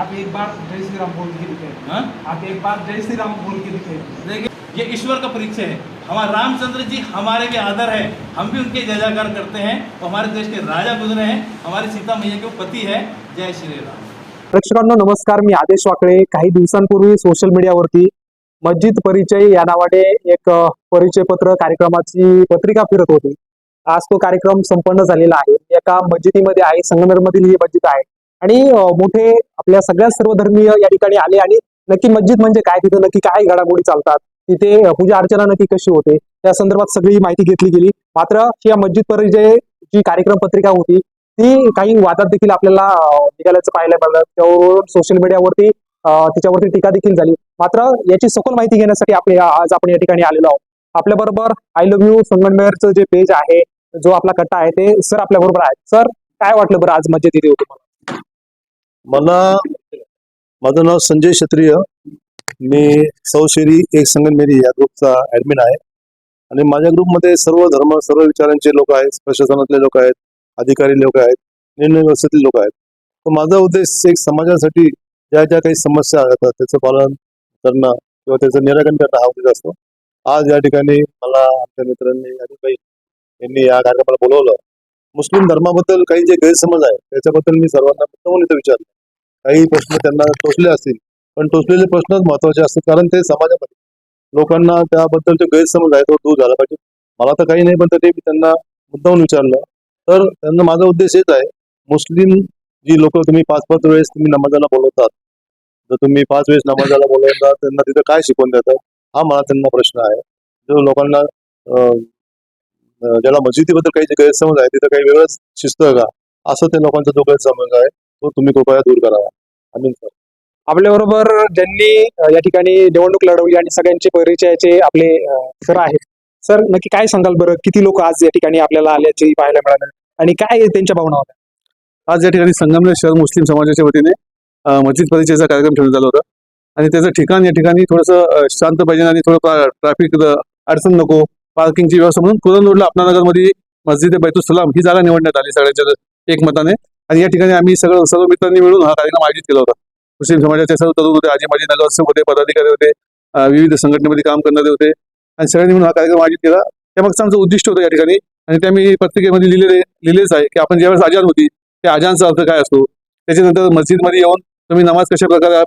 आप एक बार जय श्री राम बोल के हाँ? आप एक बार जय श्री राम बोल के दिखाइए देखिए ये ईश्वर का परिचय है। हमारे रामचंद्र जी हमारे भी आदर है। हम भी उनके जय जयकार करते हैं। और हमारे देश के राजा गुजरे हैं। हमारी सीता मैया के पति है। जय श्री राम। प्रेक्षकांनो नमस्कार. मी आदेश वाकळे. काही दिवसांपूर्वी सोशल मीडियावरती मस्जिद परिचय या नावाने एक परिचय पत्र कार्यक्रमाची पत्रिका फिरत होती. आज तो कार्यक्रम संपन्न झालेला आहे. एका मस्जिदीमध्ये आहे. संगमेरमधील ही मस्जिद आहे. आणि मोठे आपल्या सगळ्या सर्व धर्मीय या ठिकाणी आले आणि नक्की मस्जिद म्हणजे काय तिथं नक्की काय घडामोडी चालतात तिथे पूजा अर्चना नक्की कशी होते त्या संदर्भात सगळी माहिती घेतली गेली. मात्र या मस्जिद जे जी कार्यक्रम पत्रिका होती ती काही वादात देखील आपल्याला निघाल्याचं पाहायला मिळालं. त्यावरून सोशल मीडियावरती तिच्यावरती टीका देखील झाली. मात्र याची सखोल माहिती घेण्यासाठी आपले आज आपण या ठिकाणी आलेलो आहोत. आपल्या बरोबर आय लव्ह यू संगमनेरचं जे पेज आहे जो आपला कट्टा आहे ते सर आपल्या बरोबर आहे सर काय वाटलं बरं आज मज्जा तिथे होती? मला मला माझं नाव संजय क्षत्रिय. मी सौशेरी एक संगनमेरी या ग्रुपचा ऍडमिन आहे. आणि माझ्या ग्रुपमध्ये सर्व धर्म सर्व विचारांचे लोक आहेत प्रशासनातले लोक आहेत अधिकारी लोक आहेत निर्णय व्यवस्थेतले लोक आहेत. तर माझा उद्देश एक समाजासाठी ज्या ज्या काही समस्या येतात त्याचं पालन करणं किंवा त्याचं निराकरण करणं हा उद्देश असतो. आज या ठिकाणी मला आमच्या मित्रांनी हरिभाई यांनी या कार्यक्रमाला बोलवलं. मुस्लिम धर्माबद्दल काही जे गैरसमज आहे त्याच्याबद्दल मी सर्वांना मुद्दामून इथं विचारलं. काही प्रश्न त्यांना टोचले असतील. पण टोचलेले प्रश्नच महत्त्वाचे असतात कारण ते समाजामध्ये लोकांना त्याबद्दल जो गैरसमज आहे तो दूर झाला पाहिजे. मला तर काही नाही पण तरी मी त्यांना मुद्दाहून विचारलं. तर त्यांना माझा उद्देश हेच आहे. मुस्लिम जी लोक तुम्ही पाच पाच वेळेस तुम्ही नमाजाला बोलवतात जर तुम्ही पाच वेळेस नमाजाला बोलवतात त्यांना तिथं काय शिकवून देतात? हा मला त्यांना प्रश्न आहे. जो लोकांना ज्याला मस्जिदीबद्दल काही जे गैरसमज आहे तिथं काही वेगळंच शिस्त का? असं त्या लोकांचा जो गैरसमज आहे तो तुम्ही कृपया दूर करावा आम्ही सर. आपल्या बरोबर ज्यांनी अं, या ठिकाणी निवडणूक लढवली आणि सगळ्यांचे परिचयाचे आपले सर आहेत. सर नक्की काय सांगाल बरं? किती लोक आज या ठिकाणी आपल्याला आल्याचे पाहायला मिळालं? आणि काय त्यांच्या भावना होत्या? आज या ठिकाणी संगमनेर शहर मुस्लिम समाजाच्या वतीने अ, मस्जिद परिचयाचा कार्यक्रम ठेवण्यात आला होता. आणि त्याचं ठिकाण या ठिकाणी थोडंसं अ, शांत पाहिजे आणि थोडं ट्रॅफिक अडचण नको पार्किंगची व्यवस्था म्हणून कुरण रोडला आपणानगरमध्ये मस्जिद बैतुल सलाम ही जागा निवडण्यात आली सगळ्यांच्या एकमताने. आणि या ठिकाणी आम्ही सगळं सर्व मित्रांनी मिळून हा कार्यक्रम आयोजित केला होता. मुस्लिम समाजाचे सर्व तरुण होते आजी माजी नगरसेवक होते पदाधिकारी होते विविध संघटनेमध्ये काम करणारे होते. आणि सगळ्यांनी मिळून हा कार्यक्रम आयोजित केला. त्यामागचं आमचं उद्दिष्ट होतं या ठिकाणी. आणि ते आम्ही पत्रिकेमध्ये लिहिलेले लिहिलेच आहे की आपण ज्यावेळेस आजान होती त्या आजानचा अर्थ काय असतो? त्याच्यानंतर मस्जिदमध्ये येऊन तुम्ही नमाज कशा प्रकारे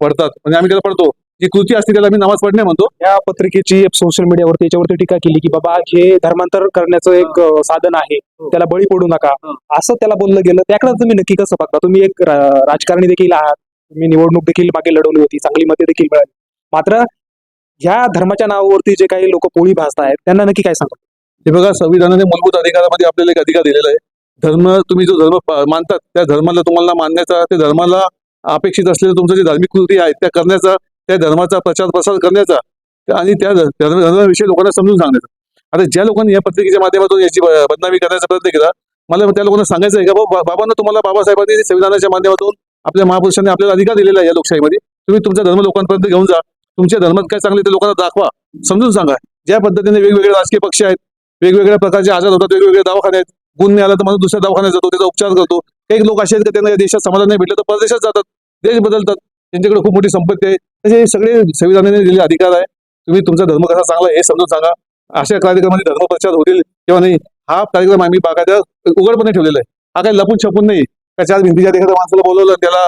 पडतात म्हणजे आम्ही त्याला पडतो जी कृती असते त्याला आम्ही नमाज पढणे म्हणतो. या पत्रिकेची सोशल मीडियावरती याच्यावरती टीका केली की बाबा हे धर्मांतर करण्याचं एक साधन आहे. त्याला बळी पडू नका. असं त्याला बोललं गेलं. त्याकडे तुम्ही नक्की कसं बघता? तुम्ही एक राजकारणी देखील आहात. तुम्ही निवडणूक देखील मागे लढवली होती. चांगली मते देखील मिळाली. मात्र ह्या धर्माच्या नावावरती जे काही लोक पोळी भासत आहेत त्यांना नक्की काय सांगतात हे बघा संविधानाने मूलभूत अधिकारामध्ये आपल्याला एक अधिकार दिलेला आहे. धर्म तुम्ही जो धर्म मानतात त्या धर्माला तुम्हाला मानण्याचा त्या धर्माला अपेक्षित असलेलं तुमचं जे धार्मिक कृती आहेत त्या करण्याचा त्या धर्माचा प्रचार प्रसार करण्याचा आणि त्या धर्माविषयी लोकांना समजून सांगण्याचा. आता ज्या लोकांनी या पत्रिकेच्या माध्यमातून याची बदनामी करण्याचा प्रयत्न केला मला त्या लोकांना सांगायचं आहे का बाबा बाबांना तुम्हाला बाबासाहेबांनी संविधानाच्या माध्यमातून आपल्या महापुरुषांनी आपल्याला अधिकार दिलेला आहे या लोकशाहीमध्ये. तुम्ही तुमचा धर्म लोकांपर्यंत घेऊन जा. तुमच्या धर्मात काय चांगले ते लोकांना दाखवा. समजून सांगा. ज्या पद्धतीने वेगवेगळे राजकीय पक्ष आहेत वेगवेगळ्या प्रकारचे आजार होतात वेगवेगळे दवाखाने आहेत गुण नाही आला तर माणूस दुसऱ्या दवाखान्यात जातो त्याचा उपचार करतो. काही लोक असे आहेत का त्यांना या देशात समाधान नाही भेटलं तर परदेशात जातात देश बदलतात. त्यांच्याकडे खूप मोठी संपत्ती आहे. म्हणजे हे सगळे संविधानाने दिलेले अधिकार आहे. तुम्ही तुमचा धर्म कसा चांगला हे समजून सांगा. अशा कार्यक्रमामध्ये धर्म प्रचार होतील किंवा नाही हा कार्यक्रम आम्ही बागायचा उघडपणे ठेवलेला आहे. हा काही लपून छपून नाही. का चार भिंतीच्या एखाद्या माणसाला बोलवलं त्याला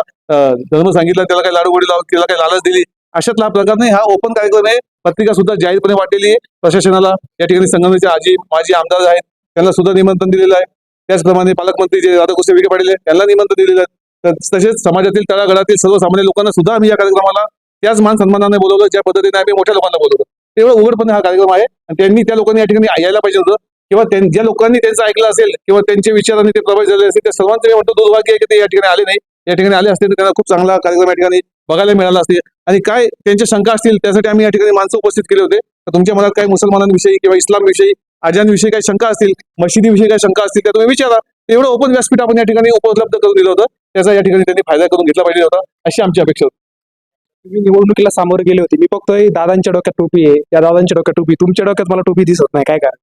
धर्म सांगितलं त्याला काही लाडूगोडी लावून त्याला काही लालच दिली. अशातला हा प्रकार नाही. हा ओपन कार्यक्रम आहे. पत्रिका सुद्धा जाहीरपणे वाटलेली आहे. प्रशासनाला या ठिकाणी संगमनेरचे आजी माजी आमदार आहेत. त्यांना सुद्धा निमंत्रण दिलेलं आहे. त्याचप्रमाणे पालकमंत्री जे राधाकृष्ण विखे पाटील आहेत त्यांना निमंत्रण दिलेलं आहे. तसेच समाजातील तळागळातील सर्वसामान्य लोकांना सुद्धा आम्ही या कार्यक्रमाला त्याच मान सन्मानाने बोलवलं ज्या पद्धतीने आम्ही मोठ्या लोकांना बोलवलं. तेवढं उघडपणे हा कार्यक्रम आहे. आणि त्यांनी त्या लोकांनी या ठिकाणी यायला पाहिजे होतं. किंवा ज्या लोकांनी त्यांचं ऐकलं असेल किंवा त्यांच्या विचारांनी ते प्रभावित झाले असेल त्या सर्वांचं मी म्हणतो दुर्भाग्य आहे की ते या ठिकाणी आले नाही. या ठिकाणी आले असते त्यांना खूप चांगला कार्यक्रम या ठिकाणी बघायला मिळाला असते आणि काय त्यांच्या शंका असतील त्यासाठी आम्ही या ठिकाणी माणसं उपस्थित केले होते. तुमच्या मनात काही मुसलमानांविषयी किंवा इस्लामविषयी अजांविषयी काही शंका असतील मशिदीविषयी काही शंका असतील त्या तुम्ही विचारा. एवढं ओपन व्यासपीठ आपण या ठिकाणी उपलब्ध करून दिलं होतं. त्याचा या ठिकाणी त्यांनी फायदा करून घेतला पाहिजे होता अशी आमची अपेक्षा होती. तुम्ही निवडणुकीला सामोरे गेले होते. मी बघतोय दादांच्या डोक्यात टोपी आहे. त्या दादांच्या डोक्यात टोपी तुमच्या डोक्यात मला टोपी दिसत नाही. काय कारण?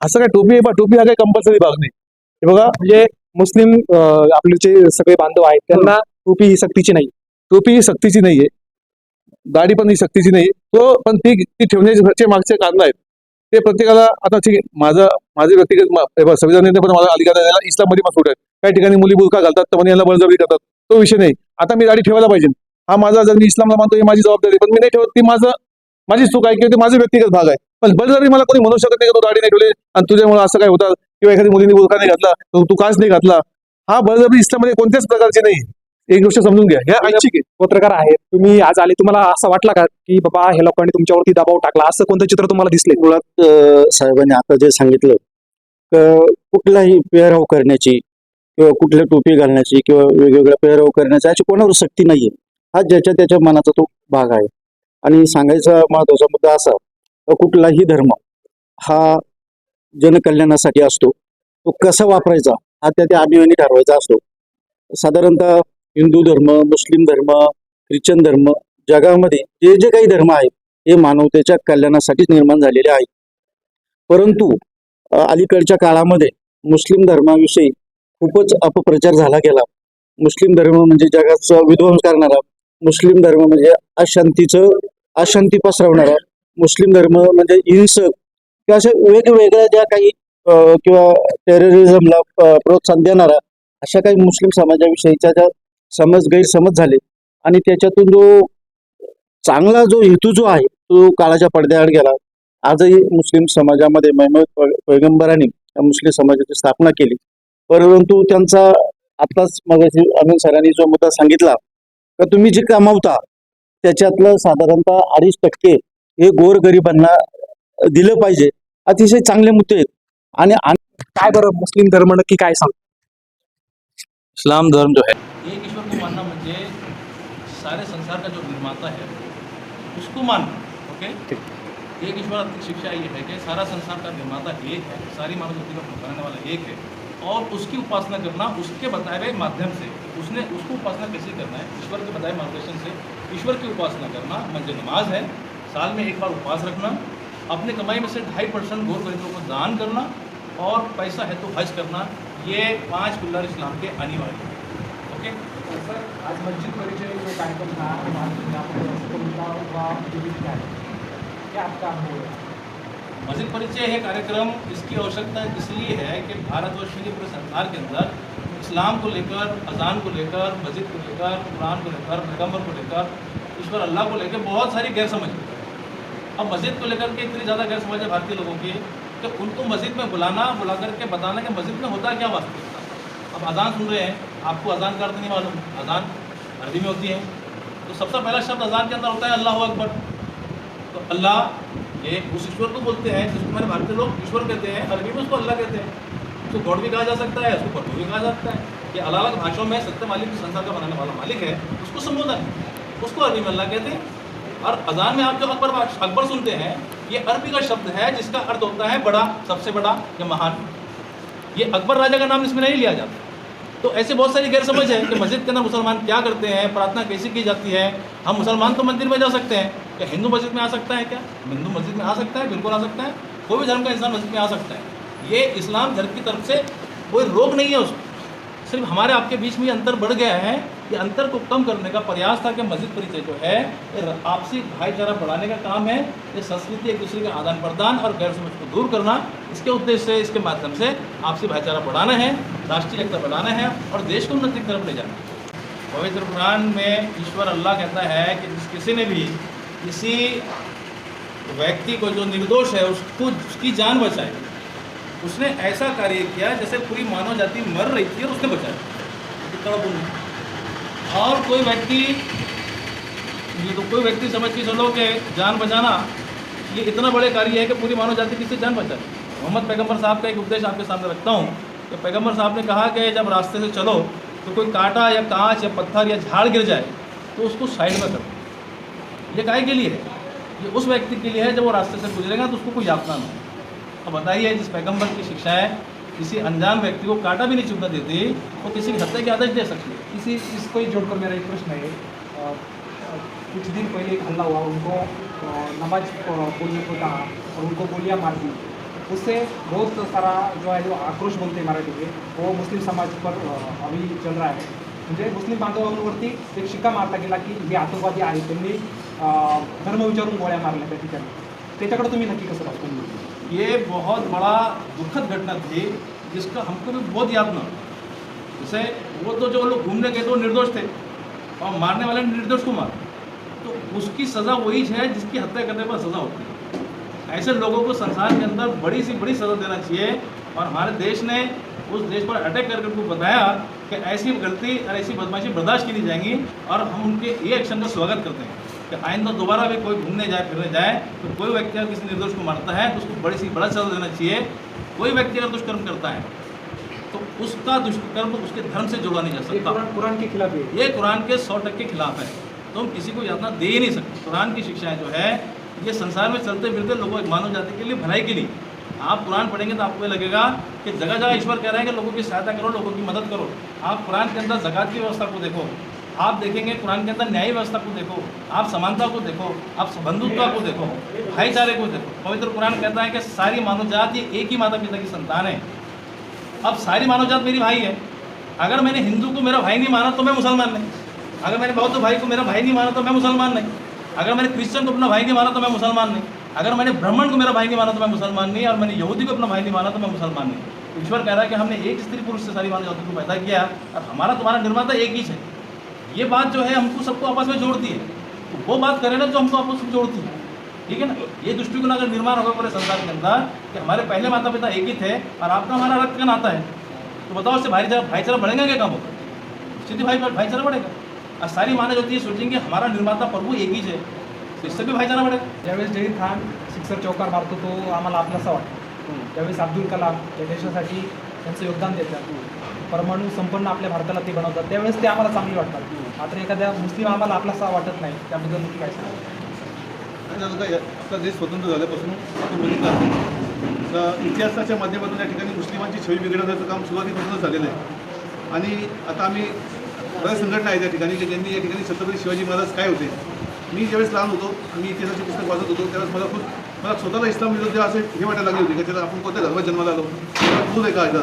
असं काय टोपी आहे? बा टोपी हा काही कंपल्सरी भाग नाही. हे बघा. म्हणजे मुस्लिम आपले जे सगळे बांधव आहेत त्यांना टोपी ही सक्तीची नाही टोपी ही सक्तीची नाहीये. दाढी पण ही सक्तीची नाही तो पण ती ती ठेवण्याचे मागचे कारण आहेत. ते प्रत्येकाला आता ठीक आहे माझं माझे व्यक्तिगत म- संविधानाने पण मला अधिकार द्यायला इस्लाममध्ये पण सूट काही ठिकाणी मुली बुरका घालतात तर म्हणे यांना बळजबरी करतात. तो विषय नाही. आता मी दाढी ठेवायला पाहिजे. हा माझा जर मी इस्लामला मानतो ही माझी जबाबदारी. पण मी नाही ठेवत ती माझं माझी चूक आहे किंवा ते माझं व्यक्तिगत भाग आहे. पण बळजबरी मला कोणी म्हणू शकत नाही की तू दाढी नाही ठेवली आणि तुझ्यामुळे असं काय होतं? किंवा एखादी मुलीने बुरका नाही घातला तर तू काच नाही घातला? हा बळजबरी इस्लाममध्ये कोणत्याच प्रकारची नाही. एक गोष्ट समजून घ्या. ह्या ऐच्छिक आहे. पत्रकार आहेत. तुम्ही आज आले तुम्हाला असं वाटलं का की बाबा हे लोकांनी तुमच्यावरती दबाव टाकला? असं कोणतं चित्र तुम्हाला दिसले मुळात साहेबांनी आता जे सांगितलं कुठलाही पेहराव करण्याची किंवा कुठल्या टोपी घालण्याची किंवा वेगवेगळ्या पेहराव करण्याची अशी कोणावर सक्ती नाहीये. हा ज्याच्या त्याच्या मनाचा तो भाग आहे. आणि सांगायचा महत्त्वाचा मुद्दा असा कुठलाही धर्म हा जनकल्याणासाठी असतो. तो कसा वापरायचा? हा त्या त्या अभिमानी ठरवायचा असतो. साधारणतः हिंदू धर्म मुस्लिम धर्म ख्रिश्चन धर्म जगामध्ये जे जे काही धर्म आहेत हे मानवतेच्या कल्याणासाठीच निर्माण झालेले आहेत. परंतु अलीकडच्या काळामध्ये मुस्लिम धर्माविषयी खूपच अपप्रचार झाला गेला. मुस्लिम धर्म म्हणजे जगाचा विध्वंस करणारा मुस्लिम धर्म म्हणजे अशांतीचं अशांती पसरवणारा मुस्लिम धर्म म्हणजे हिंसक किंवा अशा वेगवेगळ्या ज्या काही किंवा टेररिझमला प्रोत्साहन देणारा अशा काही मुस्लिम समाजाविषयीच्या ज्या समज गैरसमज झाले आणि त्याच्यातून जो चांगला जो हेतू जो आहे तो काळाच्या पडद्याआड गेला. आजही मुस्लिम समाजामध्ये महमद पैगंबरांनी या मुस्लिम समाजाची स्थापना केली. परंतु त्यांचा आताच मग अमिन सरांनी जो मुद्दा सांगितला का तुम्ही जे कमावता त्याच्यातलं साधारणतः अडीच टक्के हे गोरगरिबांना दिलं पाहिजे. अतिशय चांगले मुद्दे आहेत. आणि आन- काय बरं मुस्लिम धर्म नक्की काय सांग इस्लाम धर्म जो है एक ईश्वर को मानना मुझे सारे संसार का जो निर्माता है उसको मानना ओके? एक ईश्वर शिक्षा ये है कि सारा संसार का निर्माता एक है सारी मानव जाति का बनाने वाला एक है। और उसकी उपासना करना उसके बताए गए माध्यम से। उसने उसको उपासना कैसे करना है? ईश्वर के बताए मार्गदर्शन से। ईश्वर की उपासना करना मंज नमाज़ है, साल में एक बार उपवास रखना, अपने कमाई में से ढाई परसेंट गौर गरीबों को दान करना और पैसा है तो हज करना, ये पाँच पिलर इस्लाम के अनिवार्य हैं। ओके? सर, आज मस्जिद परिचय कार्यक्रम था क्या आपका अनुभव मस्जिद परिचय है कार्यक्रम, इसकी आवश्यकता इसलिए है कि भारतवर्ष में पूरे संसार के अंदर इस्लाम को लेकर, अजान को लेकर, मस्जिद को लेकर, कुरान को लेकर पैगंबर को लेकर, ईश्वर अल्लाह को लेकर बहुत सारी गैर समझ। अब मस्जिद को लेकर के इतनी ज़्यादा गैर समझ है भारतीय लोगों की कि उनको मस्जिद में बुलाना, बुला करके बताना कि मस्जिद में होता क्या वास्तविकता अब अजान सुन रहे हैं, आपको अजान का अर्थ नहीं मालूम। अजान अरबी में होती है। तो सबसे पहला शब्द अजान के अंदर होता है, अल्लाह अकबर। तो अल्लाह ये उस ईश्वर को बोलते हैं, जिसको हमारे भारतीय लोग ईश्वर कहते हैं, अरबी में उसको अल्लाह कहते हैं। उसको गॉड भी कहा जा सकता है, उसको प्रभु भी कहा जाता है। ये अलग अलग भाषाओं में सत्य मालिक जो संसार का बनाने वाला मालिक है, उसको संबोधन। उसको अरबी में अल्लाह कहते हैं। और अजान में आप जो अकबर अकबर सुनते हैं, ये अरबी का शब्द है, जिसका अर्थ होता है बड़ा, सबसे बड़ा या महान। ये अकबर राजा का नाम इसमें नहीं लिया जाता। तो ऐसे बहुत सारी गैर समझ है कि मस्जिद के अंदर मुसलमान क्या करते हैं, प्रार्थना कैसे की जाती है? हम मुसलमान तो मंदिर में जा सकते हैं। क्या हिंदू मस्जिद में आ सकता है क्या? हिंदू मस्जिद में आ सकता है, बिल्कुल आ सकता है। कोई भी धर्म का इंसान मस्जिद में आ सकता है। ये इस्लाम धर्म की तरफ़ से कोई रोक नहीं है उसको। सिर्फ़ हमारे आपके बीच में अंतर बढ़ गया है कि अंतर को कम करने का प्रयास था कि मस्जिद परिचय जो है आपसी भाईचारा बढ़ाने का काम है। ये संस्कृति एक दूसरे का आदान प्रदान और गैर समझ को दूर करना, इसके उद्देश्य से, इसके माध्यम से आपसी भाईचारा बढ़ाना है, राष्ट्रीय एकता बढ़ाना है और देश को उन्नति की तरफ़ ले जाना पवित्र कुरान में ईश्वर अल्लाह कहता है कि किसी ने भी किसी व्यक्ति को जो निर्दोष है, उसको, उसकी जान बचाई, उसने ऐसा कार्य किया जैसे पूरी मानव जाति मर रही थी और उसने बचाया है। और कोई व्यक्ति, ये तो कोई व्यक्ति समझ के चलो कि जान बचाना, ये इतना बड़े कार्य है कि पूरी मानव जाति किससे जान बचाए? मोहम्मद पैगंबर साहब का एक उपदेश आपके सामने रखता हूँ कि पैगंबर साहब ने कहा कि जब रास्ते से चलो तो कोई कांटा या कांच या पत्थर या झाड़ गिर जाए तो उसको साइड में करो। ये काय के लिए है? ये उस व्यक्ति के लिए है जब वो रास्ते से गुजरेगा तो उसको कोई यातना ना हो। अब बताइए, जिस पैगंबर की शिक्षा है किसी अनजान व्यक्ति को काटा भी नहीं चुभना देती वो किसी की हत्या की आदेश दे सकती है। इसी इसको ही जोड़कर मेरा एक प्रश्न है। कुछ दिन पहले एक हल्ला हुआ उनको नमाज बोलने को कहा और उनको गोलियाँ मार दी। उससे बहुत सारा जो है जो आक्रोश बोलते हैं मराठी में वो मुस्लिम समाज पर अभी चल रहा है। म्हणजे मुस्लिम बांधवांवरती एक शिक्का मारला गेला की हे आतंकवादी आहेत त्यांनी धर्म विचारून गोळ्या मारल्या त्या ठिकाणी. त्याच्याकडे तुम्ही नक्की कसं पाहतो ये बहुत बड़ा दुखद घटना थी, जिसका हमको भी बहुत याद ना। जैसे वो तो जो लोग घूमने गए थे, वो निर्दोष थे, और मारने वाले निर्दोष को मारा। तो उसकी सज़ा वही है, जिसकी हत्या करने पर सज़ा होती है। ऐसे लोगों को संसार के अंदर बड़ी सी बड़ी सज़ा देना चाहिए, और हमारे देश ने उस देश पर अटैक करके उनको बताया कि ऐसी गलती और ऐसी बदमाशी बर्दाश्त की नहीं जाएँगी, और हम उनके ये एक्शन का स्वागत करते हैं। कि आइंदा दोबारा भी कोई घूमने जाए फिरने जाए तो कोई व्यक्ति अगर किसी निर्दोष को मारता है तो उसको बड़ी सी बड़ा सज़ा देना चाहिए। कोई व्यक्ति अगर दुष्कर्म करता है तो उसका दुष्कर्म उसके धर्म से जोड़ा नहीं जा सकता। कुराण के खिलाफ ये कुरान के सौ टक्के खिलाफ है। तो हम किसी को यातना दे ही नहीं सकते। कुरान की शिक्षाएँ जो है ये संसार में चलते फिरते लोगों मानव जाति के लिए भलाई के लिए। आप कुरान पढ़ेंगे तो आपको ये लगेगा कि जगह जगह ईश्वर कह रहे हैं कि लोगों की सहायता करो लोगों की मदद करो। आप कुरान के अंदर जक़ात की व्यवस्था को देखो। आप देखेंगे, कुरान के अंदर न्याय व्यवस्था को देखो, आप समानता को देखो, आप बंधुत्व को देखो, भाईचारे को देखो। पवित्र कुरान कहता है कि सारी मानव जाति एक ही माता पिता की संतान है। अब सारी मानव जात मेरी भाई है। अगर मैंने हिंदू को मेरा भाई नहीं माना तो मैं मुसलमान नहीं। अगर मैंने बौद्ध भाई को मेरा भाई नहीं माना तो मैं मुसलमान नहीं। अगर मैंने क्रिश्चियन को अपना भाई नहीं माना तो मैं मुसलमान नहीं। अगर मैंने ब्राह्मण को मेरा भाई नहीं माना तो मैं मुसलमान नहीं। और मैंने यहूदी को अपना भाई नहीं माना तो मैं मुसलमान नहीं। ईश्वर कह रहा है कि हमने एक स्त्री पुरुष से सारी मानव जाति को पैदा किया, और हमारा तुम्हारा निर्माता एक ही है। ये बात जो है हमको सबको आपस में जोड़ती है। तो वो बात करें ना जो हमको आपस में जोड़ती है। ठीक है ना? ये दृष्टिकोण अगर निर्माण होगा पूरे संसार के अंदर कि हमारे पहले माता पिता एक ही थे और आपका हमारा रक्त का नाता है। तो बताओ उससे भाईचारा भाईचारा बढ़ेगा क्या कम होगा? स्थिति भाई भाईचारा बढ़ेगा। और सारी माने जाती ये सोचेंगे हमारा निर्माता प्रभु एक ही है तो इससे भी भाईचारा बढ़ेगा। ज्यावेळेस जहीर खान सिक्सर चौकार मारतो तो आम्हाला आपलासा वाटतो। ज्यावेळेस अब्दुल कलाम या देशासाठी त्यांचं योगदान देतात. परमाणू संपन्न आपल्या भारताला ते बनवतात. त्यावेळेस ते आम्हाला चांगली वाटतात. मात्र एखाद्या मुस्लिम आम्हाला आपलासा वाटत नाही. त्याबद्दल तुम्ही काय सांगा काय आपला देश स्वतंत्र झाल्यापासून म्हणजे आपण तर इतिहासाच्या माध्यमातून या ठिकाणी मुस्लिमांची छवी बिघडवण्याचं काम सुरुवातीपासूनच झालेलं आहे. आणि आता आम्ही बऱ्याच संघटना आहेत या ठिकाणी की ज्यांनी या ठिकाणी छत्रपती शिवाजी महाराज काय होते? मी ज्यावेळेस लहान होतो मी इतिहासाचे पुस्तक वाचत होतो त्यावेळेस मला खूप मला स्वतःला इस्लाम विरुद्ध असे हे वाटायला लागली होती की त्याला आपण कोणत्या धर्मात जन्माला आलो? मला भूल आहे का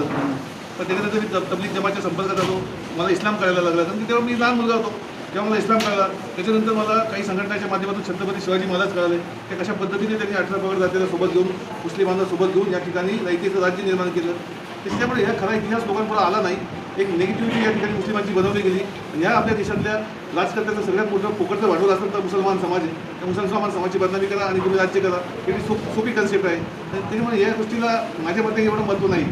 तर त्याच्यानंतर मी तबलीग जमाच्या संपर्कात आलो मला इस्लाम कळायला लागला कारण की तेव्हा मी लहान मुलगा होतो. तेव्हा मला इस्लाम कळला. त्याच्यानंतर मला काही संघटनाच्या माध्यमातून छत्रपती शिवाजी महाराज कळाले. ते कशा पद्धतीने त्यांनी अठरा पगड जातीला सोबत घेऊन मुस्लिमांना सोबत घेऊन या ठिकाणी नैतिक राज्य निर्माण केलं. त्याच्यामुळे ह्या खरा इतिहास लोकांपुढे आला नाही. एक नेगेटिव्हिटी या ठिकाणी मुस्लिमांची बनवली गेली. आणि ह्या आपल्या देशातल्या राजकर्त्याचं सगळ्यात मोठं पोकटचं भांडवल असेल तर मुसलमान समाज आहे. त्या मुसलमान समाजाची बदनामी करा आणि तुम्ही राज्य करा. ही सोप सोपी कन्सेप्ट आहे. तर त्याच्यामुळे या गोष्टीला माझ्या मते एवढं महत्त्व नाही.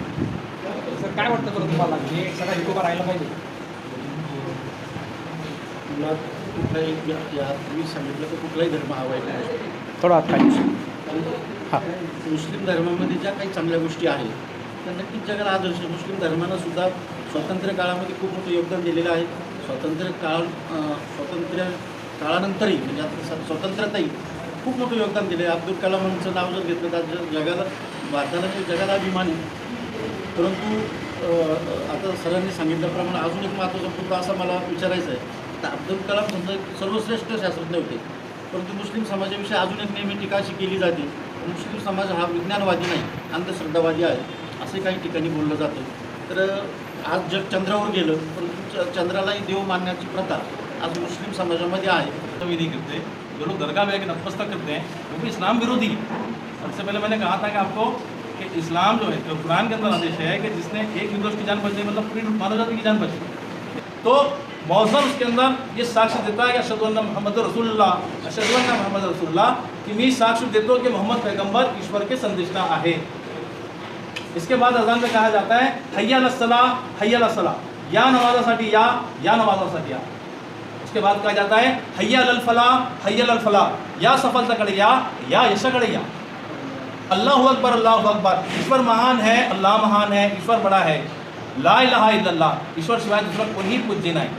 काय वाटतं बरं तुम्हाला? हे सगळा हिशोबा राहायला पाहिजे. मला कुठलाही तुम्ही सांगितलं तर कुठलाही धर्म हवा आहे. थोडा खाली मुस्लिम धर्मामध्ये ज्या काही चांगल्या गोष्टी आहेत त्या नक्कीच जगाला आदर्श. मुस्लिम धर्मानं सुद्धा स्वातंत्र्य काळामध्ये खूप मोठं योगदान दिलेलं आहे. स्वातंत्र्य काळ स्वातंत्र्य काळानंतरही म्हणजे आता स्वातंत्र्यातही खूप मोठं योगदान दिलं आहे. अब्दुल कलामांचं नाव जर घेतलं तर जगाला भारताला जगाला अभिमान आहे. परंतु आता सरांनी सांगितल्याप्रमाणे अजून एक महत्त्वाचा मुद्दा असा मला विचारायचा आहे. तर अब्दुल कलाम समजा सर्वश्रेष्ठ शास्त्रज्ञ होते. परंतु मुस्लिम समाजाविषयी अजून एक नेहमी टीका अशी केली जाते मुस्लिम समाज हा विज्ञानवादी नाही अंधश्रद्धावादी आहे असे काही ठिकाणी बोललं जातं. तर आज जग चंद्रावर गेलं परंतु चंद्रालाही देव मानण्याची प्रथा आज मुस्लिम समाजामध्ये आहे. भी करते. जो लोग दरगाह में नतमस्तक करते हैं वो भी इस्लाम विरोधी सबसे पहले मैंने कहा था कि आपको कि इस्लाम जो है, जो कुरान के अंदर आदेश है कि जिसने एक निर्दोष की जान बचाई मतलब पूरी मानव जाति की जान बचाई तो मौसम उसके अंदर ये साक्ष्य देता है कि अशद मोहम्मद रसुल्ला अशद मोहम्मद रसुल्ला कि मी साक्ष्य देतो कि मोहम्मद पैगंबर ईश्वर के संदेष्टा आहे। इसके बाद अजान में कहा जाता है, हय्या सला हय्या सला या या या नमाजासाठी या। उसके बाद कहा जाता है, हय्या लल फला हय्या लल फला या सफलताकडे या या यशाकडे या। अल्लाह अकबर अल्लाह अकबर। ईश्वर महान है अल्लाह महान है ईश्वर बड़ा है। ला इल्लल्लाह। ईश्वर सिवाय दूसरा कोई पूज्य नहीं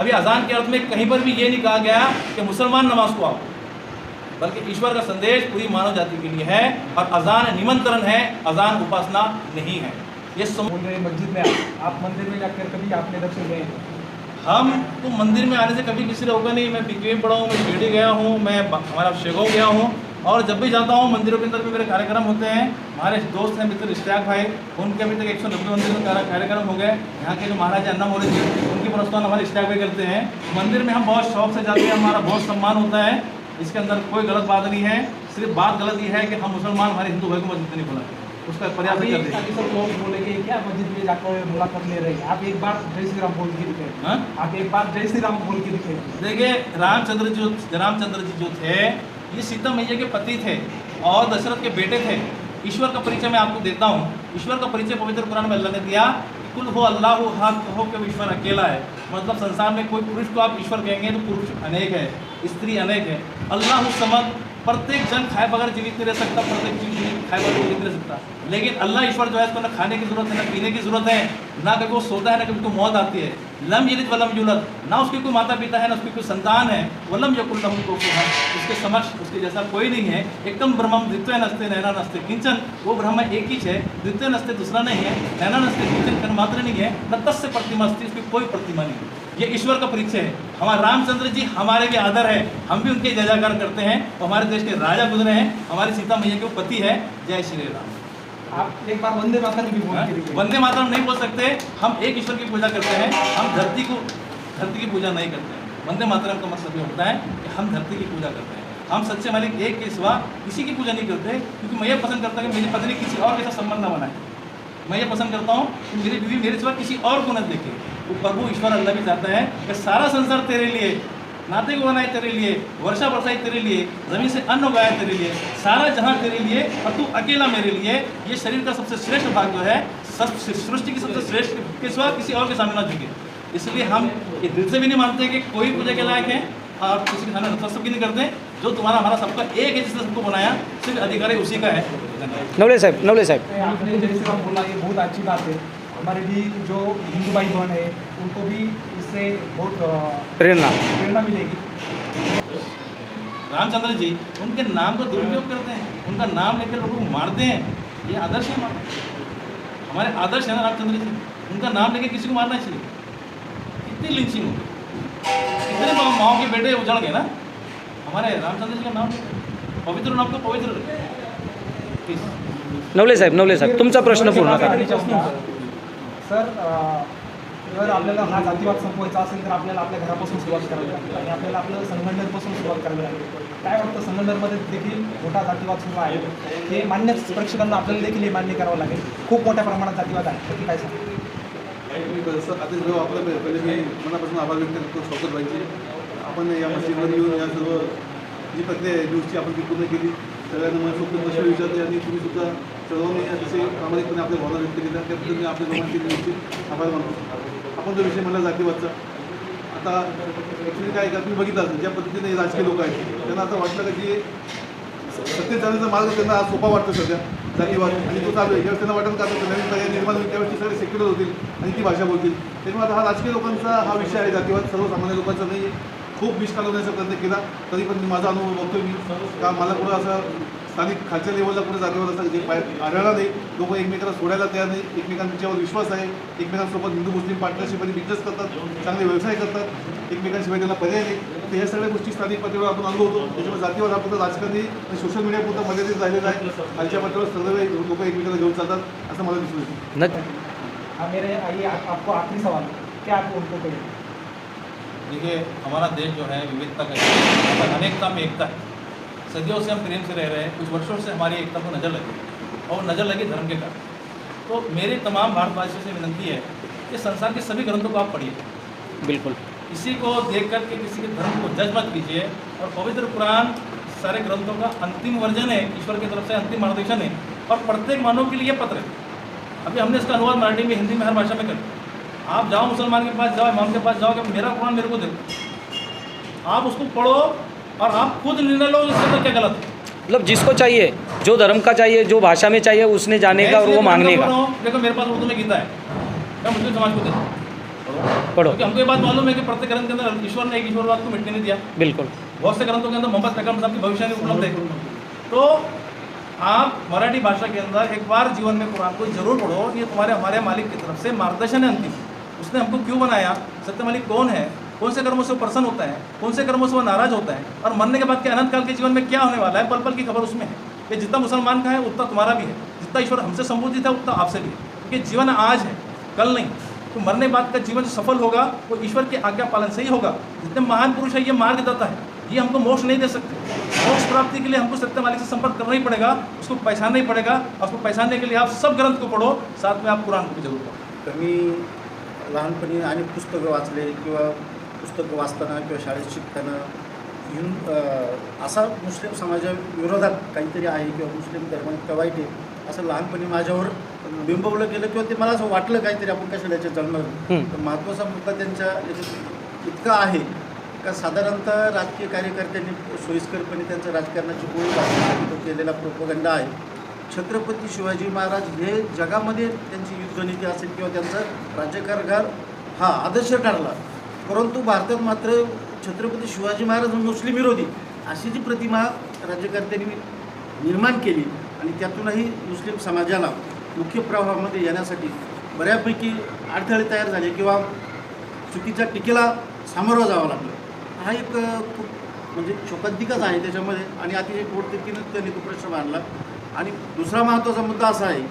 अभी अजान के अर्थ में कहीं पर भी ये नहीं कहा गया कि मुसलमान नमाज़ को आओ। बल्कि ईश्वर का संदेश पूरी मानव जाति के लिए है और अजान निमंत्रण है अजान उपासना नहीं है। ये. बोल रहे मस्जिद में आप आप मंदिर में जाकर कभी आपने दर्शन गए? हम तो मंदिर में आने से कभी किसी रोका नहीं मैं बीके पड़ा हूँ मैं शिरडी गया हूँ मैं हमारा शेगांव गया हूँ। और जब भी जाता हूँ मंदिरों के अंदर भी मेरे कार्यक्रम होते हैं। हमारे दोस्त हैं मित्र इश्तियाक भाई उनके अभी तक एक सौ नब्बे मंदिर में कार्यक्रम हो गए। यहाँ के जो महाराज अन्ना मोरे जी उनकी के प्रस्थान हमारे स्टाफ में करते हैं। मंदिर में हम बहुत शौक से जाते हैं हमारा बहुत सम्मान होता है। इसके अंदर कोई गलत बात नहीं है। सिर्फ़ बात गलत ये है कि हम मुसलमान हमारे हिंदू भाई को मस्जिद नहीं बुलाते उसका प्रयास अभी करते हैं सब लोग बोलेंगे क्या मस्जिद में जाकर मुलाकात ले रहे हैं? आप एक बार जय श्री राम बोल के दिखे। हाँ? आप एक बार जय श्री राम बोल के दिखे। देखिए रामचंद्र जो रामचंद्र जी जो थे ये सीता मैया के पति थे और दशरथ के बेटे थे। ईश्वर का परिचय मैं आपको देता हूँ। ईश्वर का परिचय पवित्र कुरान में अल्लाह ने दिया, कुल हो अल्लाह हो हाथ कहो कि ईश्वर अकेला है। मतलब संसार में कोई पुरुष को आप ईश्वर कहेंगे तो पुरुष अनेक है, स्त्री अनेक है। अल्लाह समद प्रत्येक जन खाए बगैर जीवित नहीं रह सकता, प्रत्येक जीव जीवित खाए बगैर जीवित रह सकता। लेकिन अल्लाह ईश्वर जो है, इसको ना खाने की ज़रूरत है, ना पीने की ज़रूरत है, ना कभी वो सोता है, ना कभी उसको मौत आती है। लम यलिद वलम युलद। ना उसके कोई माता पिता है, ना उसकी कोई संतान है। वलम यकुल्लहु कुफुवन उसके समक्ष, उसके जैसा कोई नहीं है। एकदम ब्रह्म द्वितीय नस्ते नैना नस्ते किंचन। वो ब्रह्म एक ही है। द्वितीय नस्ते दूसरा नहीं है। नैना नस्ते किंचन कन मात्र नहीं है। न तस्य प्रतिमा अस्ति, उसकी कोई प्रतिमा नहीं है। ये ईश्वर का परिचय है। हमारे रामचंद्र जी हमारे भी आदर है। हम भी उनके जय जयकार करते हैं। हमारे देश के राजा गुजरे हैं। हमारी सीता मैया के पति है। जय श्री राम। आप एक बार वंदे मातरम भी बोल वंदे मातरम नहीं बोल सकते। हम एक ईश्वर की पूजा करते हैं। हम धरती को धरती की पूजा नहीं करते हैं। वंदे मातरम का मतलब ये होता है कि हम धरती की पूजा करते हैं। हम सच्चे मालिक एक के सिवा किसी की पूजा नहीं करते क्योंकि मैं ये पसंद करता हूँ कि मेरी पत्नी किसी और के साथ संबंध न बनाए। मैं ये पसंद करता हूँ कि मेरी बीवी मेरे सिवा किसी और को न देखे। वो प्रभु ईश्वर अल्लाह भी चाहता है कि सारा संसार तेरे लिए नाते को बनाए तेरे लिए वर्षा बरसाई तेरे लिए ज़मीन से अन्न उगाया तेरे लिए सारा जहाँ तेरे लिए और तू अकेला मेरे लिए ये शरीर का सबसे श्रेष्ठ भाग जो है सब सृष्टि की सबसे श्रेष्ठ के सिवा किसी और के सामने ना झुके। इसलिए हम ये दिल से भी नहीं मानते कि कोई पूजा के लायक है और किसी के सामने नतमस्तक भी नहीं करते जो तुम्हारा हमारा सबका एक है जिसने सबको बनाया सिर्फ़ अधिकारी उसी का है। नवले साहेब नवले साहेब। आपने राम बोला ये बहुत अच्छी बात है। हमारे भी जो हिंदू भाई बहन है उनको भी इससे बहुत प्रेरणा। प्रेरणा मिलेगी रामचंद्र जी उनके नाम का दुरुपयोग करते हैं उनका नाम लेकर लोगों को मारते हैं ये आदर्श है हमारा। हमारे आदर्श है ना रामचंद्र जी उनका नाम लेकर किसी को मारना चाहिए। कितनी लिंचिंग होगी। कितने माँ माओ के बेटे उजड़ गए ना। हमारे रामचंद्र जी का नाम। पवित्र नाम को पवित्र. नवले साहेब नवले साहेब तुमचा प्रश्न पूर्ण करा। सर जर आपल्याला हा जातीवाद संपवायचा असेल तर आपल्याला आपल्या घरापासून सुरुवात करावी लागेल आणि आपल्याला आपलं संघटनेपासून सुरुवात करावी लागेल काय वाटतं? संघटनेमध्ये देखील मोठा जातीवाद सुरू आहे. हे मान्य प्रेक्षकांना आपल्याला देखील हे मान्य करावं लागेल. खूप मोठ्या प्रमाणात जातीवाद आहे. त्याची काय सांगतो आता जो आपलं पहिले मी मनापासून आभार व्यक्त करतो स्वागत भाईचे. आपण या मशीनवर येऊन या सर्व जी प्रक्रिया आहे न्यूजची आपण ती पूर्ण केली. सगळ्यांना मला फक्त प्रश्न विचारले आणि तुम्ही सुद्धा सर्वांनी अतिशय प्रामाणिकपणे आपल्या भावना व्यक्त केल्या. त्याबद्दल मी आपल्या दोघांचे निश्चित आभार मानतो. आपण जो विषय म्हणला जातीवादचा आता ॲक्च्युली काय का तुम्ही बघितलं असेल ज्या पद्धतीने राजकीय लोक आहेत त्यांना आता वाटलं का की सत्तेत जाण्याचा मार्ग त्यांना आज सोपा वाटतो सध्या जातीवाद आणि तो चालू आहे. ज्यावेळेस त्यांना वाटेल का नवीन पर्याय निर्माण होईल त्यावेळेस सगळे सेक्युलर होतील आणि ती भाषा बोलतील. त्यामुळे आता हा राजकीय लोकांचा हा विषय आहे जातीवाद सर्वसामान्य लोकांचा नाही आहे खूप विष कालवण्याचा प्रयत्न केला. तरी पण मी माझा अनुभव बघतोय मी. का मला कुठं असं स्थानिक खालच्या लेवलला कुठे जातीवाद असं जे पाय आढळला नाही लोक एकमेकांना सोडायला तयार नाही एकमेकांच्यावर विश्वास आहे एकमेकांसोबत हिंदू मुस्लिम पार्टनरशिप आणि बिझनेस करतात चांगले व्यवसाय करतात एकमेकांशिवाय त्यांना पर्याय नाही. तर ह्या सगळ्या गोष्टी स्थानिक पातळीवर आपण अनुभवतो त्याच्यामुळे जातीवाद हा फक्त राजकारणी आणि सोशल मीडिया पुरता मर्यादित राहिलेला आहे. खालच्या पातळीवर सर्व लोक एकमेकांना घेऊन चालतात असं मला दिसून येतं. न हाँ मेरे आप- आपको आखिरी सवाल. है क्या आप उनको कहेंगे? देखिए हमारा देश जो है विविधता का अनेकता में एकता है। सदियों से हम प्रेम से रह रहे हैं कुछ वर्षों से हमारी एकता को नज़र लगी और नज़र लगी धर्म के कारण। तो मेरी तमाम भारतवासियों से विनती है कि संसार के सभी ग्रंथों को आप पढ़िए। बिल्कुल। इसी को देख कर के किसी के धर्म को जज मत कीजिए और पवित्र कुरान सारे ग्रंथों का अंतिम वर्जन है ईश्वर की तरफ़ से अंतिम मार्गदर्शन है और प्रत्येक मानव के लिए पत्र है। अभी हमने इसका अनुवाद मराठी में हिंदी में हर भाषा में कर। दिया। आप जाओ मुसलमान के पास जाओ इमाम के पास जाओ कि मेरा कुरान मेरे को दे। आप उसको पढ़ो और आप खुद निर्णय लो इसके अंदर क्या गलत है? मतलब जिसको चाहिए जो धर्म का चाहिए जो भाषा में चाहिए उसने जाने का और वो मांगने का। देखो मेरे पास उर्दू में गीता है। मैं मुस्लिम समाज को देता हूँ। पढ़ो। क्योंकि हमको ये बात मालूम है कि प्रत्येक ग्रंथ के अंदर ईश्वर ने एक ईश्वरवाद को मिटने नहीं दिया। बिल्कुल। बहुत से ग्रंथों के अंदर मोहम्मद पैगंबर साहब की भविष्यवाणी उपलब्ध है। तो आप मराठी भाषा के अंदर एक बार जीवन में कुरान को ज़रूर पढ़ो। ये तुम्हारे हमारे मालिक की तरफ़ से मार्गदर्शन है अंतिम। उसने हमको क्यों बनाया? सत्य मालिक कौन है? कौन से कर्मों से प्रसन्न होता है, कौन से कर्मों से वो नाराज़ होता है और मरने के बाद के अनंत काल के जीवन में क्या होने वाला है पल पल की खबर उसमें है। कि जितना मुसलमान का है, उतना तुम्हारा भी है। जितना ईश्वर हमसे संबोधित है, उतना आपसे भी है। क्योंकि जीवन आज है, कल नहीं। तो मरने बाद का जीवन जो सफल होगा, वो ईश्वर के आज्ञा पालन से ही होगा। जितने महान पुरुष है, ये मार्ग देता है। ये हमको मोक्ष नहीं दे सकते। मोक्ष प्राप्ति के लिए हमको सत्य मालिक से संपर्क करना ही पड़ेगा, उसको पहचानना ही पड़ेगा। और उसको पहचानने के लिए आप सब ग्रंथ को पढ़ो, साथ में आप कुरान को भी ज़रूर पढ़ो मी लहानपणी अनेक पुस्तकं वाचले किंवा पुस्तकं वाचताना किंवा शाळेत शिकताना हिंद अ, असा मुस्लिम समाजाविरोधात काहीतरी आहे किंवा मुस्लिम धर्म इतका वाईट आहे असं लहानपणी माझ्यावर बिंबवलं गेलं किंवा ते मला असं वाटलं काहीतरी आपण कशाला याच्यात जळणार हं. तर महत्त्वाचा मुद्दा त्यांच्या इतका आहे का साधारणतः राजकीय कार्यकर्त्यांनी सोयीस्करपणे त्यांचं राजकारणाची पोळी भाजण्यासाठी तो केलेला प्रोपगंडा आहे छत्रपती शिवाजी महाराज हे जगामध्ये त्यांची युद्धनीती असेल किंवा त्यांचा राज्यकारभार हा आदर्श ठरला परंतु भारतात मात्र छत्रपती शिवाजी महाराज मुस्लिम विरोधी अशी जी प्रतिमा राज्यकर्त्यांनी निर्माण केली आणि त्यातूनही मुस्लिम समाजाला मुख्य प्रवाहामध्ये येण्यासाठी बऱ्यापैकी अडथळे तयार झाले किंवा चुकीच्या टीकेला सामोरं जावं लागलं. हा एक खूप म्हणजे शोकांतिकच आहे त्याच्यामध्ये आणि अतिशय पोटतिकीनं त्यांनी तो प्रश्न मांडला. आणि दुसरा महत्त्वाचा मुद्दा असा आहे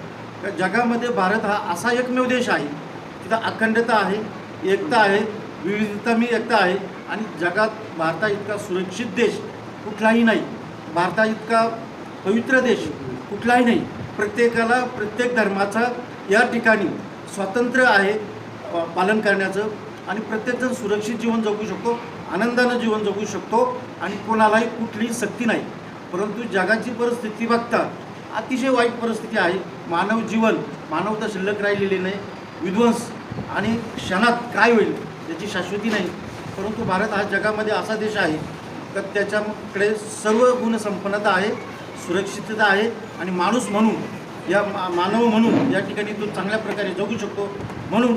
का जगामध्ये भारत हा असा एकमेव देश आहे तिथं अखंडता आहे एकता आहे विविधता मी एकता आहे आणि जगात भारता इतका सुरक्षित देश कुठलाही नाही. भारता इतका पवित्र देश कुठलाही नाही. प्रत्येकाला प्रत्येक धर्माचा या ठिकाणी स्वातंत्र्य आहे पालन करण्याचं आणि प्रत्येकजण सुरक्षित जीवन जगू शकतो आनंदानं जीवन जगू शकतो आणि कोणालाही कुठलीही सक्ती नाही. परंतु जगाची परिस्थिती बघता अतिशय वाईट परिस्थिती आहे. मानव जीवन मानवता शिल्लक राहिलेली नाही. विध्वंस आणि क्षणात काय होईल? त्याची शाश्वती नाही परंतु भारत हा जगामध्ये असा देश आहे तर त्याच्याकडे सर्व गुणसंपन्नता आहे सुरक्षितता आहे आणि माणूस म्हणून या मा- मानव म्हणून या ठिकाणी तो चांगल्या प्रकारे जगू शकतो. म्हणून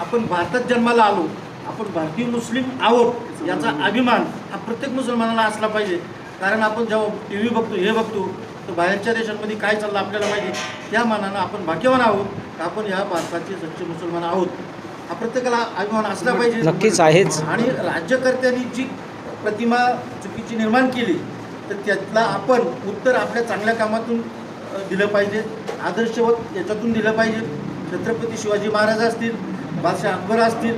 आपण भारतात जन्माला आलो आपण भारतीय मुस्लिम आहोत याचा अभिमान हा प्रत्येक मुसलमानाला असला पाहिजे. कारण आपण जेव्हा टी व्ही बघतो हे बघतो तर बाहेरच्या देशांमध्ये काय चाललं आपल्याला माहिती? त्या मानानं आपण भाग्यवान आहोत आपण या भारताचे सच्चे मुसलमान आहोत. प्रत्येकाला अभिमान असला पाहिजे. नक्कीच आहेच. आणि राज्यकर्त्यांनी जी प्रतिमा चुकीची निर्माण केली तर त्यातला आपण उत्तर आपल्या चांगल्या कामातून दिलं पाहिजे. आदर्शवत याच्यातून दिलं पाहिजे. छत्रपती शिवाजी महाराज असतील बादशाह अकबर असतील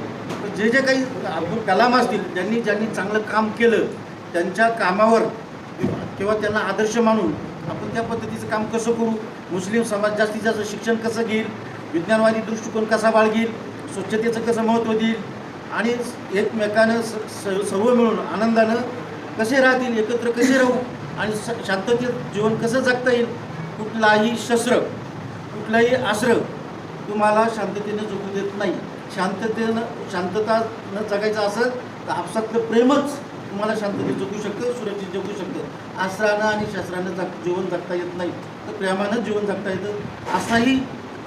जे जे काही अब्दुल कलाम असतील ज्यांनी ज्यांनी चांगलं काम केलं त्यांच्या कामावर किंवा त्यांना आदर्श मानून आपण त्या पद्धतीचं काम कसं करू? मुस्लिम समाज जास्तीत जास्त शिक्षण कसं घेईल? विज्ञानवादी दृष्टिकोन कसा बाळगील? स्वच्छतेचं कसं महत्त्व देईल? आणि एकमेकानं स स- सर्व मिळून आनंदानं कसे राहतील एकत्र कसे राहू? आणि स शांततेत जीवन कसं जगता येईल? कुठलाही शस्त्र कुठलाही आश्रय तुम्हाला शांततेनं जगू देत नाही. शांततेनं शांतता न जगायचं असेल तर आपसातलं प्रेमच तुम्हाला शांततेत जगू शकतं सुरक्षित जगू शकतं. आसरानं आणि शस्त्रानं जग जीवन जगता येत नाही. तर प्रेमानं जीवन जगता येतं. असाही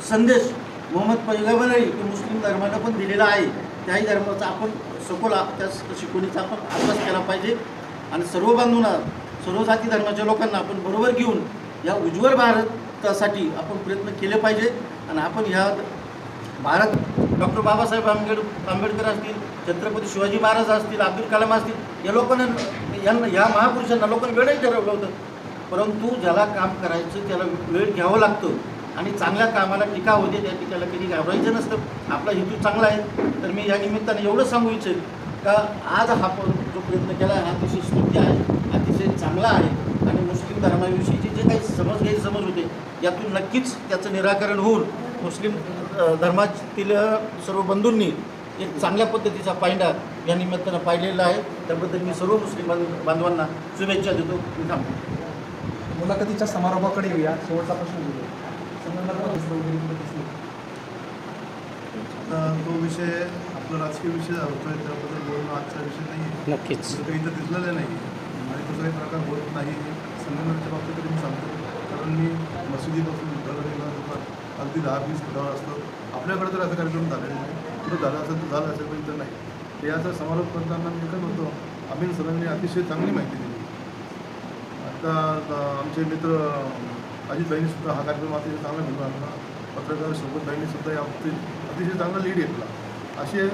संदेश मोहम्मद पैगंबरही की मुस्लिम धर्मानं पण दिलेला आहे. त्याही धर्माचा आपण सखोल त्या शिकवणीचा आपण अभ्यास केला पाहिजे. आणि सर्व बांधूंना सर्व जाती धर्माच्या लोकांना आपण बरोबर घेऊन या उज्ज्वल भारतासाठी आपण प्रयत्न केले पाहिजे. आणि आपण ह्या भारत डॉक्टर बाबासाहेब आंबेड आंबेडकर असतील छत्रपती शिवाजी महाराज असतील अब्दुल कलाम असतील या लोकांना यांना या महापुरुषांना लोकांना वेळही ठरवलं होतं. परंतु ज्याला काम करायचं त्याला वेळ घ्यावं लागतं. आणि चांगल्या कामाला टीका होते त्या टीकाला कधी घाबरायचं नसतं. आपला हेतू चांगला आहे. तर मी या निमित्ताने एवढं सांगू इच्छेन का आज हा प- जो प्रयत्न केला आहे अतिशय स्तुत्य आहे अतिशय चांगला आहे. आणि मुस्लिम धर्माविषयीचे जे काही समज गैरसमज होते यातून नक्कीच त्याचं निराकरण होऊन मुस्लिम धर्मातील सर्व बंधूंनी एक चांगल्या पद्धतीचा पायंडा या निमित्तानं पाहिलेला आहे. त्याबद्दल मी सर्व मुस्लिम बांध- बांधवांना शुभेच्छा देतो. थांबतो. मुलाखतीच्या समारोपाकडे येऊया. शेवटचा प्रश्न आता तो विषय आपला राजकीय विषय होतोय त्याबद्दल बोलणं आजचा विषय नाही आहे. नक्कीच. काही इथं दिसलेलं नाही आणि तो काही प्रकार होत नाही संगमनेरच्या बाबतीत तरी मी सांगतो. कारण मी मशिदीपासून विद्यालयाला दुपार अगदी दहा वीस फुटावर असतो आपल्याकडे तर असं कार्यक्रम झालेला नाही. कुठं झालं असेल तर झालं असेल पण इथं नाही. ते याचा समारोप करताना मी एकच होतो अमिन सरांनी अतिशय चांगली माहिती दिली. आता आमचे मित्र अजित भाईंनी सुद्धा हा कार्यक्रम अतिशय चांगला घेऊन आणला पत्रकार सोबत भाईंनी सुद्धा या बाबतीत अतिशय चांगला लीड घेतला. असे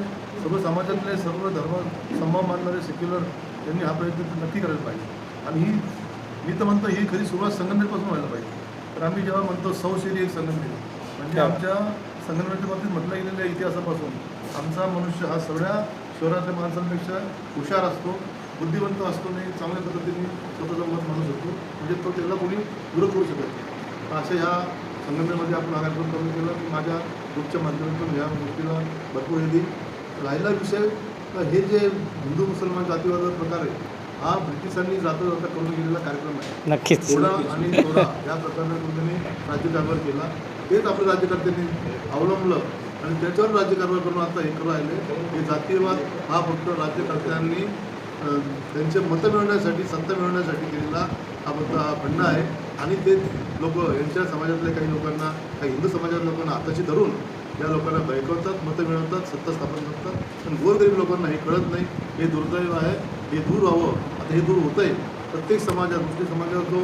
सर्व समाजातले सर्व धर्म संभव मानणारे सेक्युलर यांनी हा प्रयत्न नक्की करायला पाहिजे. आणि ही मी तर म्हणतो ही खरी सुरुवात संगमनेरपासून व्हायला पाहिजे. तर आम्ही जेव्हा म्हणतो सौ शेरी एक संगमनेर म्हणजे आमच्या संगमनेरच्या बाबतीत म्हटलं गेलेल्या इतिहासापासून आमचा मनुष्य हा सगळ्या शहरातल्या माणसांपेक्षा हुशार असतो. बुद्धिवंत असतो आणि चांगल्या पद्धतीने स्वतःचं मत मानू शकतो म्हणजे तो त्याला कोणी विरोध करू शकत नाही. असे ह्या संगमनेरमध्ये आपण कार्यक्रम करून केला. की माझ्या ग्रुपच्या माध्यमातून ह्या गोष्टीला भरपूर हे देईल राहिला विषय तर हे जे हिंदू मुसलमान जातीवाद प्रकार आहे हा ब्रिटिशांनी जाता जाता करून गेलेला कार्यक्रम आहे. नक्कीच. घोडा आणि तोडा या प्रकारे त्यांनी राज्यकारभार केला. तेच आपल्या राज्यकर्त्यांनी अवलंबलं आणि त्याच्यावर राज्यकारभार करून आता हे राहिले. हे जातीयवाद हा फक्त राज्यकर्त्यांनी त्यांचे मतं मिळवण्यासाठी संत मिळवण्यासाठी केलेला हा मत हा फंडा आहे. आणि ते लोक यांच्या समाजातल्या काही लोकांना काही हिंदू समाजातल्या लोकांना हाताशी धरून या लोकांना बळकवतात मतं मिळवतात सत्ता स्थापन करतात. पण गोरगरीब लोकांना हे कळत नाही. हे दुर्दैव आहे. हे दूर व्हावं. आता हे दूर होतं आहे प्रत्येक समाजात मुस्लिम समाजात जो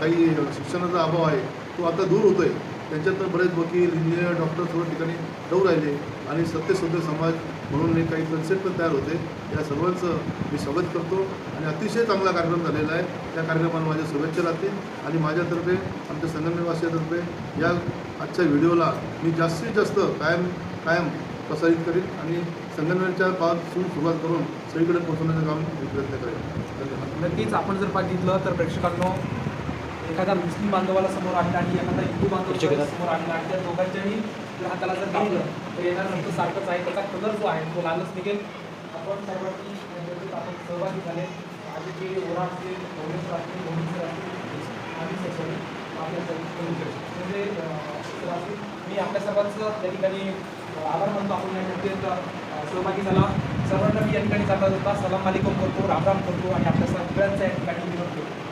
काही शिक्षणाचा अभाव आहे तो आता दूर होतो आहे त्यांच्यात बरेच वकील इंजिनियर डॉक्टर सर्व ठिकाणी जाऊ राहिले आणि सत्यशुद्ध समाज म्हणून एक काही कन्सेप्ट पण तयार होते. या सर्वांचं मी स्वागत करतो आणि अतिशय चांगला कार्यक्रम झालेला आहे. त्या कार्यक्रमाला माझ्या शुभेच्छा राहतील आणि माझ्यातर्फे आमच्या संगमनेरवासियातर्फे या आजच्या व्हिडिओला मी जास्तीत जास्त कायम कायम प्रसारित करीन आणि संगमनेरच्या पासून सुरुवात करून सगळीकडे पोहोचवण्याचं काम मी प्रयत्न करेन. धन्यवाद. नक्कीच आपण जर बघितलं तर प्रेक्षकांनो एखादा मुस्लिम बांधवाला समोर आणलं आणि एखादा हिंदू बांधव समोर आणला आणि त्या दोघांच्याही हाताला जर कापलं तर येणार नंतर सारखंच आहे. त्याचा कलर जो आहे तो लालच निघेल. आपण सर्वांनी आपण सहभागी झाले. जे ओरा असतील भुवनेश्वर असतील आणि ससोली आपल्या म्हणजे. मी आपल्या सर्वांचं त्या ठिकाणी आभार मानतो. आपण या गोष्टीत अं, सहभागी झाला. सर्वांना मी या ठिकाणी जाता जाता सलाम मालिकम करतो राम राम करतो आणि आपल्या सगळ्यांचा या ठिकाणी विरोध करतो